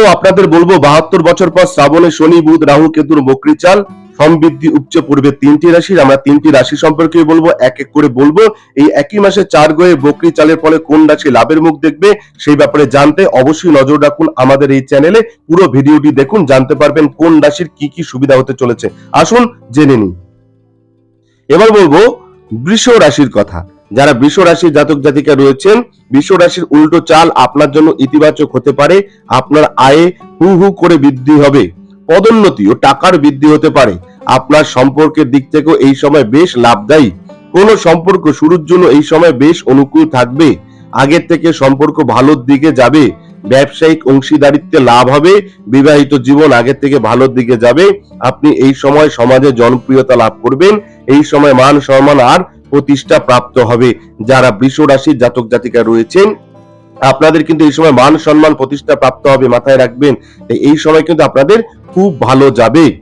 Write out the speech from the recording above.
জানানো আপনাদের বলব, বাহাত্তর বছর পর শ্রাবণে শনি, বুধ, রাহু, কেতুর বকরি চাল, সমৃদ্ধি উপচে পড়বে তিনটি রাশির। আমরা তিনটি রাশি সম্পর্কে বলব, এক এক করে বলব। এই একই মাসে চার গয়ে বকরি চালের ফলে কোন রাশি লাভের মুখ দেখবে, সেই ব্যাপারে জানতে অবশ্যই নজর রাখুন আমাদের এই চ্যানেলে। পুরো ভিডিওটি দেখুন, জানতে পারবেন কোন রাশির কি কি সুবিধা হতে চলেছে। আসুন জেনে নিন এবার বলব, বৃষ রাশির কথা। যারা বৃষ রাশির জাতক জাতিকা রয়েছেন বৃষ রাশির উল্টো চাল আপনার জন্য ইতিবাচক হতে পারে, আপনার আয়ে হু হু করে বৃদ্ধি হবে, পদোন্নতি ও টাকার বৃদ্ধি হতে পারে, আপনার সম্পর্কের দিক থেকেও এই সময় বেশ লাভদায়ী, কোন সম্পর্ক শুরুর জন্য এই সময় বেশ অনুকূল থাকবে, আগের থেকে সম্পর্ক ভালোর দিকে যাবে, ব্যবসায়িক অংশীদারিত্বে লাভ হবে, বিবাহিত জীবন আগের থেকে ভালোর দিকে যাবে, আপনি এই সময় সমাজে জনপ্রিয়তা লাভ করবেন, এই সময় মান সম্মান আর প্রতিষ্ঠা প্রাপ্ত হবে। যারা বৃষ রাশির জাতক জাতিকা রয়েছেন, আপনাদের কিন্তু এই সময় মান সম্মান প্রতিষ্ঠা প্রাপ্ত হবে, মাথায় রাখবেন। এই সময় কিন্তু আপনাদের খুব ভালো যাবে।